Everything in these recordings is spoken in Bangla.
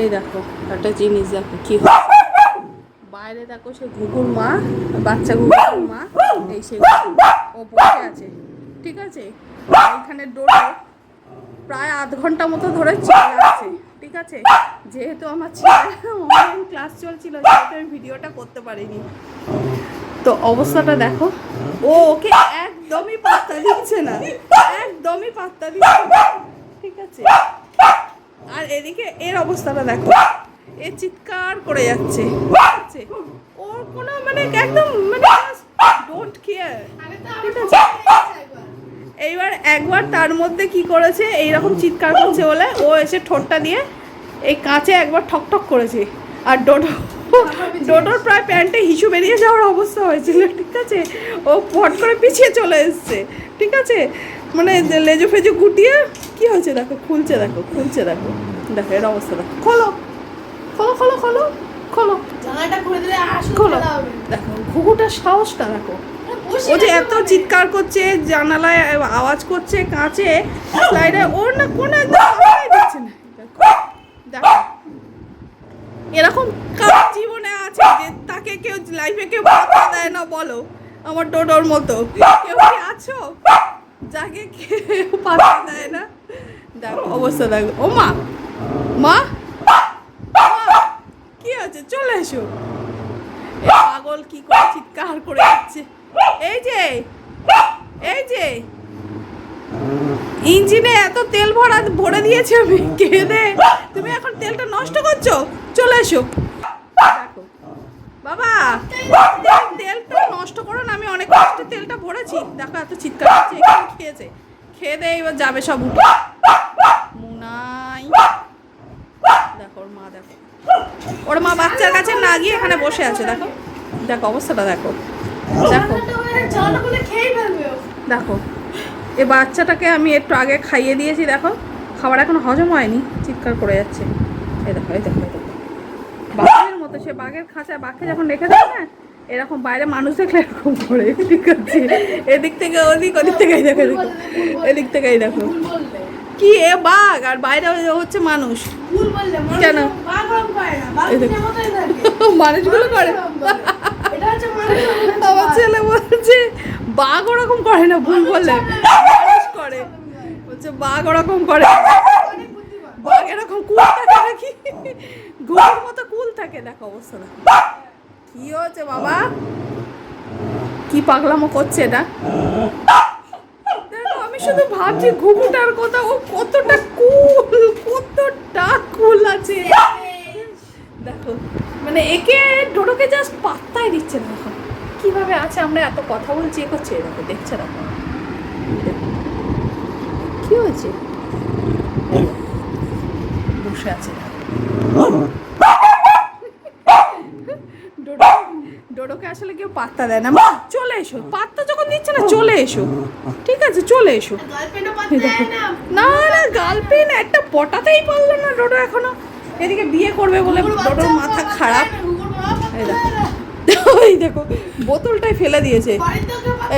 এই দেখো, একটা জিনিস দেখো, কি বাইরে দেখো সে ঘুঘুর মা, বাচ্চা ঘুঘুর মা, এই সে ও বসে আছে, ঠিক আছে? এখানে ডোডো, প্রায় আধ ঘণ্টা মতো ধরে চলে আছে, ঠিক আছে? যেহেতু আমার ছেলে অনলাইন ক্লাস চলছিল, সেহেতু আমি ভিডিওটা করতে পারিনি। তো অবস্থাটা দেখো, ও ওকে একদমই পাত্তা দিচ্ছে না, একদমই পাত্তা দিচ্ছে ঠিক আছে? আর এদিকে এর অবস্থাটা দেখো। এ চিৎকার করে যাচ্ছে। ওর কোনো মানে একদম মানে ডোন্ট কেয়ার ঠিক আছে? এইবার একবার তার মধ্যে কি করেছে এইরকম চিৎকার করছে বলে ও এসে ঠোঁটটা দিয়ে এই কাঁচে একবার ঠক ঠক করেছে। আর ডোডো ডোডোর প্রায় প্যান্টে হিসু বেরিয়ে যাওয়ার অবস্থা হয়েছিল ঠিক আছে? ও ফট করে পিছিয়ে চলে এসছে ঠিক আছে? মানে লেজু ফেজু গুটিয়ে কি হয়েছে দেখো খুলছে দেখো খুলছে দেখো। দেখো এর অবস্থা দেখো। খোলো। খোলো খোলো খোলো খোলো। খুলে দেখো ঘুঘুটার সাহসটা দেখো। ও যে এত চিৎকার করছে জানালায় আওয়াজ করছে কাঁচে স্লাইডে ওর না কোনো একদম দিচ্ছে না। দেখো, এরকম কার জীবনে আছে যে তাকে কেউ লাইফে কেউ দেয় না বলো? আমার ডোডোর মতো। কেউ কি আছো? যাকে কেউ পাত্তা দেয় না। দেখো অবস্থা দেখো। ও মা মা, কি আছে? চলে এসো। পাগল কি করে চিৎকার করে যাচ্ছে? এই যে এই যে। ইঞ্জিনে এত তেল ভরা ভরে দিয়েছে আমি কেঁদে। তুমি এখন তেলটা নষ্ট করছ? চলে এসো। দেখো। বাবা নষ্ট করো না, আমি অনেক কষ্টে তেলটা ভরেছি। দেখো এত চিৎকার করছে, এখানে খেয়েছে? খেয়ে দিয়ে এবার যাবে সব উঠে। মুনাই। দেখো, ওর মা দেখো। ওর মা বাচ্চার কাছে না গিয়ে এখানে বসে আছে, দেখো। দেখো, অবস্থাটা দেখো। দেখো। দেখো। এই বাচ্চাটাকে আমি একটু আগে খাইয়ে দিয়েছি, দেখো। খাবার এখন হজম হয়নি, চিৎকার করে যাচ্ছে। এই দেখো এই দেখো বাঘের মতো, সে বাঘের খাঁচায় বাঘকে যখন রেখে দেয় না এরকম বাইরে মানুষ দেখলে এরকম করে। ঠিক আছে। এদিক থেকে ওদিক ওদিক থেকে দেখো দেখো। এদিক থেকে এই দেখো। কি এ বাঘ? আর বাইরে হচ্ছে মানুষ। কেন? মানুষগুলো করে। আমার ছেলে বলছে, বাঘ ওরকম করে না, ভুল বললে। মানুষ করে। বলছে, বাঘ ওরকম করে। বাঘ এরকম কুল থাকে নাকি? ঘুঘুর মতো কুল থাকে। দেখো অবস্থা। কি হচ্ছে বাবা? কি পাগলামো করছে এটা? আমি শুধু ভাবছি ঘুঘুটার কথা, ও কতটা কুল কতটা কুল আছে। দেখো মানে একে ডোডোকে জাস্ট পাত্তাই দিচ্ছে না কীভাবে আছে, আমরা এত কথা বলছি, এ করছে, এ দেখো, দেখছে দেখো দেখো। কি হয়েছে? বসে আছে ডোডো ডোডোকে আসলে কেউ পাত্তা দেয় না। চলে এসো। পাত্তা যখন দিচ্ছে না চলে এসো। ঠিক আছে চলে এসো। না। না গার্লফ্রেন্ড একটা পটাতেই পারল না ডোডো এখনও। এদিকে বিয়ে করবে বলে ডোডোর মাথা খারাপ। এই দেখো। বোতলটাই ফেলে দিয়েছে।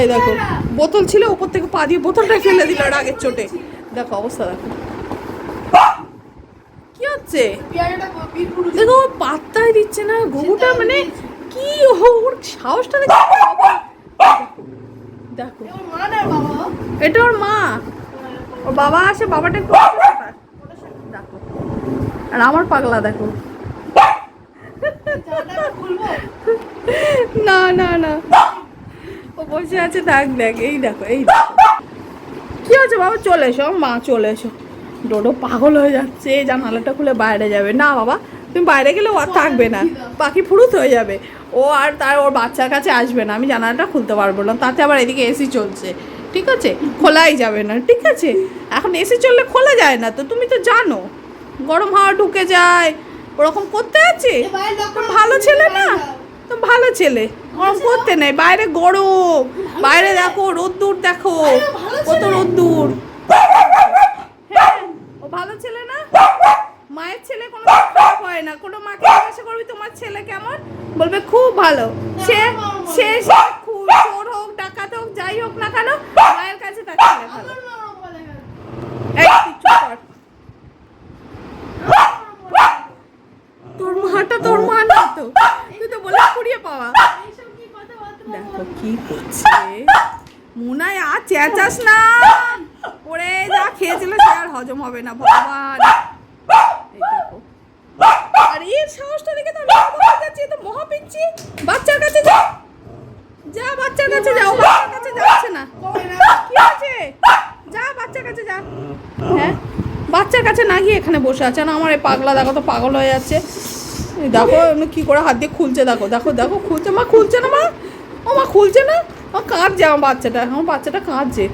এই দেখো বোতল ছিল উপর থেকে পা দিয়ে বোতলটাই ফেলে দিল রাগের চোটে। দেখো অবস্থা দেখো। কি হচ্ছে? দেখো পাত্তাই দিচ্ছে না ঘুঘুটা মানে কি? ওর সাহসটা দেখো। এটা ওর মা। ওর বাবা আসে, বাবাটা দেখো। আর আমার পাগলা, দেখো। না না না। ও বসে আছে দেখ দেখ, এই দেখো এই দেখো। কি আছে বাবা? চলে এসো, মা, চলে এসো। ডোডো পাগল হয়ে যাচ্ছে, জানালাটা খুলে বাইরে যাবে। না, বাবা তুমি বাইরে গেলে ও আর থাকবে না। পাখি ফুরুত হয়ে যাবে। ও আর তার ওর বাচ্চার কাছে আসবে না। আমি জানালাটা খুলতে পারব না। তাতে আবার এদিকে এসি চলছে। ঠিক আছে? খোলাই যাবে না। ঠিক আছে? এখন এসি চললে খোলা যায় না। তো তুমি তো জানো গরম হাওয়া ঢুকে যায়। ওরকম করতে আছে? ভালো ছেলে না? তো ভালো ছেলে। গরম করতে নেই। বাইরে গরম। বাইরে দেখো রোদ্দুর দেখো। কত রোদ্দুর। হ্যাঁ। ও ভালো ছেলে না? মায়ের ছেলে কোনো খারাপ হয় না। কোনো মাকে জিজ্ঞাসা করবি তোমার ছেলে কেমন? বলবে খুব ভালো। সে সে চোর হোক ডাকাত হোক যাই হোক না কেন মায়ের কাছে তার ছেলে ভালো মা গেল। এই তুই চুপ কর। তো তুই তো বলে কুড়িয়ে পাওয়া। দেখো কি করছে মুনায় আর চেঁচাস না। ওরে যা খেয়েছিল সে আর হজম হবে না ভগবান। এর সাহসটা দেখে তো আমি অবাক যাচ্ছি তো মহা পিচ্ছি বাচ্চার কাছে যা। যা, বাচ্চার কাছে যাও বাচ্চার কাছে যাচ্ছে না। কি আছে যা, বাচ্চার কাছে যা। হ্যাঁ? বাচ্চার কাছে না গিয়ে এখানে বসে আছে। না, আমার এই পাগলা দেখো তো পাগল হয়ে যাচ্ছে। দেখো, এমনি কি করে হাত দিয়ে খুলছে, দেখো দেখো দেখো, খুলছে। মা, খুলছে না, মা? ও মা, খুলছে না? ও কাঁদছে আমার বাচ্চাটা। আমার বাচ্চাটা কাঁদছে।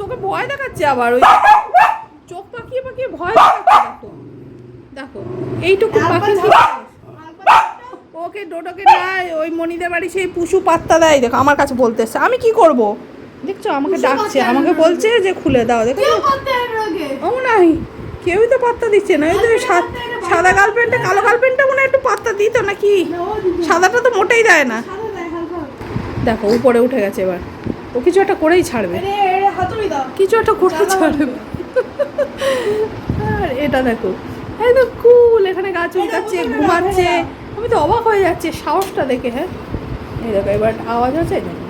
তোকে ভয় দেখাচ্ছে আবার, ওই চোখ পাকিয়ে পাকিয়ে ভয় দেখাচ্ছে, দেখো। দেখো এইটুকু পাখি ওকে ডোডোকে দেয় ওই মনিদের বাড়ি সেই পুষু পাত্তা দেয়। দেখো আমার কাছে বলতে এসছে আমি কি করব? দেখছ আমাকে ডাকছে আমাকে বলছে যে খুলে দাও দেখো। করতে ও নাই কেউই তো পাত্তা দিচ্ছে না। ওই তো সাদা গার্লফ্রেন্ডটা কালো গার্লফ্রেন্ডটা মনে একটু পাত্তা দিত নাকি? না, দিবে। সাদাটা তো মোটেই দেয় না। দেখো উপরে উঠে গেছে এবার। ও কিছু একটা করেই ছাড়বে। কিছু একটা করে সাদা ছাড়বে। আর এটা দেখো একদম কুল এখানে গাছ উল্টাচ্ছে দেখো, ঘুমাচ্ছে। আমি তো অবাক হয়ে যাচ্ছে সাহসটা দেখে হ্যাঁ? এই দেখো এবার আওয়াজ আছে দেখো।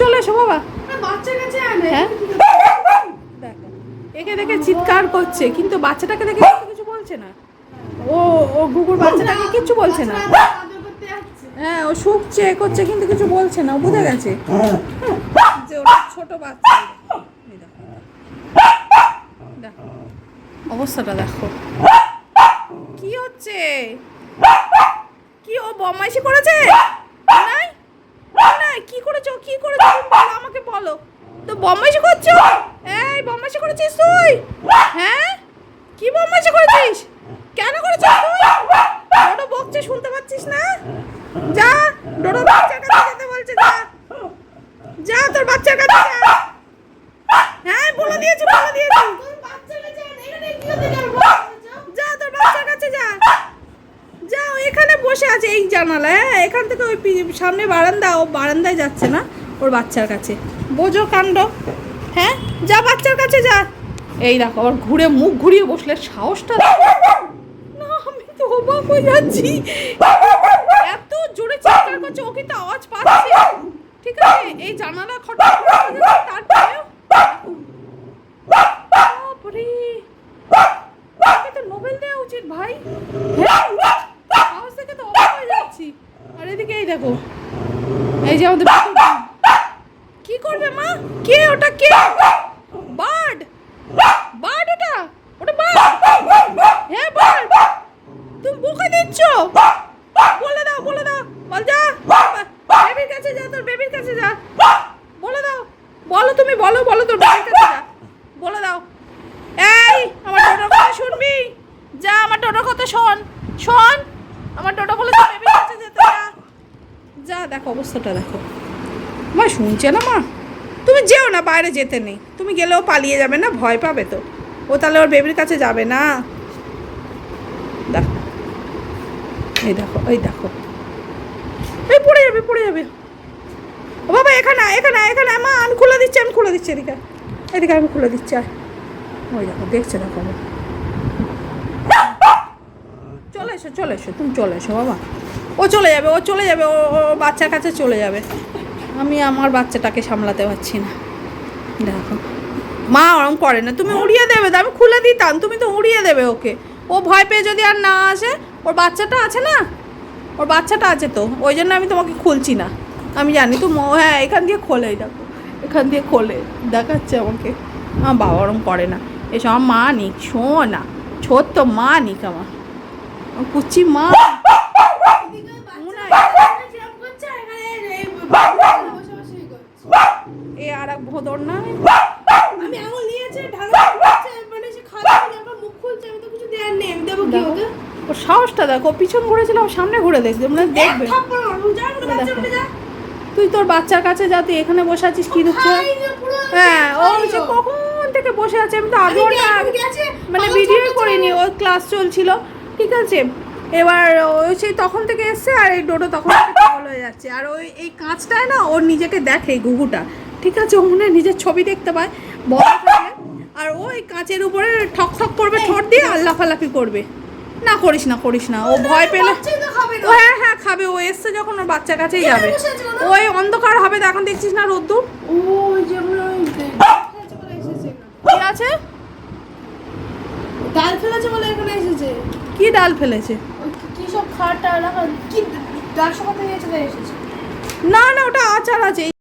চলে এসো বাবা। বাচ্চার হ্যাঁ? দেখো একে দেখে চিৎকার করছে কিন্তু বাচ্চাটাকে দেখে কিছু বলছে না। ও ও গুগুর বাচ্চাটাকে কিচ্ছু বলছে না। হ্যাঁ ও শুকছে করছে কিন্তু কিছু বলছে না বুঝে গেছে। যে ওটা ছোট বাচ্চা। দেখো। অবস্থাটা দেখো। কি হচ্ছে? কি ও বদমাইশি করেছে? নাই? নাই, কি করেছ কি করেছ? বলো, আমাকে বলো। তো বদমাইশি করছ? এই, বদমাইশি করেছিস তুই? হ্যাঁ? কি বদমাইশি করেছিস? কেন করেছিস তুই? ডোডো বকছে, শুনতে পাচ্ছিস না? যা, ডোডো বাচ্চার কাছে যেতে বলছে, যা। যা, তোর বাচ্চার কাছে যা হ্যাঁ বলে দিয়েছি বলে দিয়েছি তোর বাচ্চার কাছে আনে। এখানে কি হতে যাবে? বাচ্চা। যা তোর বাচ্চার কাছে যা যা ও এখানে বসে জানালায় হ্যাঁ এখান থেকে ওই সামনে বারান্দা, ও বারান্দায় যাচ্ছে না ওর বাচ্চার কাছে। বোঝো কাণ্ড। হ্যাঁ যা বাচ্চার কাছে যা। এই দেখো আবার ঘুরে মুখ ঘুরিয়ে বসলে সাহসটা না, আমি তো অবাক হয়ে যাচ্ছি। এত জোরে চিৎকার করছে, ও কিন্তু আওয়াজ পাচ্ছে? ঠিক আছে, এই জানালা খটখট তারপরেও? তো নোবেল দেওয়া উচিত, ভাই হ্যাঁ সাহস থেকে তো অবাক হয়ে যাচ্ছি আর এদিকে এই দেখো। এই যে আমাদের কি করবে মা? কে? ওটা কে? বার্ড। বার্ড ওটা? ওটা বার্ড। হ্যাঁ বার্ড। তুমি বোকা দিচ্ছ? বলে দাও বলে দাও। বল যা। বেবির কাছে যা তোর, বেবির কাছে যা। বলে দাও। বলো তুমি, বলো বলো তোর বেবির কাছে যা। বলে দাও। এই, আমার টোটোর কথা শুনবি? যা, আমার টোটোর কথা শোন। শোন, আমার টোটো বলে তোর বেবির কাছে যা দেখো, অবস্থাটা দেখো। মা, শুনছে না মা? তুমি যেও না, বাইরে যেতে নেই। তুমি গেলেও পালিয়ে যাবে না, ভয় পাবে তো। ও তাহলে ওর বেবির কাছে যাবে না। দেখো। এই দেখো এই দেখো। এই পড়ে যাবে পড়ে যাবে। ও বাবা, এখানে এখানে এখানে মা আমি খুলে দিচ্ছি আমি খুলে দিচ্ছি এদিকে। এদিকে আমি খুলে দিচ্ছি, আয়। ওই দেখো, দেখছে দেখো। আমার। চলে এসো চলে এসো, তুমি চলে এসো বাবা। ও চলে যাবে, ও চলে যাবে, ও বাচ্চার কাছে চলে যাবে। আমি আমার বাচ্চাটাকে সামলাতে পারছি না। দেখো। মা ওরম করে না, তুমি উড়িয়ে দেবে আমি খুলে দিতাম, তুমি তো উড়িয়ে দেবে ওকে। ও ভয় পেয়ে যদি আর না আসে, ওর বাচ্চাটা আছে না? ওর বাচ্চাটা আছে তো, ওই জন্য আমি তোমাকে খুলছি না। আমি জানি তো হ্যাঁ এখান দিয়ে খোলে দেখো। এখান দিয়ে খোলে, দেখাচ্ছে আমাকে। আমার বাবা ওরম করে না। এসব আমার মা নিক, শোনা ছোট্ট মা নিক আমার। কুচি মা। এ আর এক ভোদর না। আমি আঙুল নিয়েছে ঢাকা মানে সে খাচ্ছে মুখ খুলছে আমি তো কিছু দেওয়ার নেই আমি দেবো কি দেখো। ওকে? ওর সাহসটা দেখো পিছন ঘুরেছিল সামনে ঘুরে দেখবে। মানে। তুই তোর বাচ্চার কাছে যা তুই এখানে বসে আছিস কি দুঃখ হ্যাঁ ও সে কখন থেকে বসে আছে আমি তো আগে মানে ভিডিও করিনি ওর ক্লাস চলছিল। ঠিক আছে। এবার ওই সেই তখন থেকে এসছে আর এই ডোডো তখন থেকে পাগল হয়ে যাচ্ছে। আর ওই এই কাঁচটায় না ওর নিজেকে দেখে ঘুঘুটা ঠিক আছে ও মনে নিজের ছবি দেখতে পায় বড় থাকলে আর ও এই কাঁচের উপরে ঠক ঠক করবে ঠোঁট দিয়ে আর লাফালাফি করবে। না করিস না করিস না ও ভয় পেলে ও হ্যাঁ হ্যাঁ খাবে। ও এসছে যখন ওর বাচ্চার কাছেই যাবে? ওই অন্ধকার হবে তো এখন দেখছিস না রোদ্দুর? আছে? ডাল ফেলেছে বলে এখানে এসেছে। কি ডাল ফেলেছে? কি- সব খাটা রাখা? কি ডাল এসেছে। না না ওটা আচার আছে।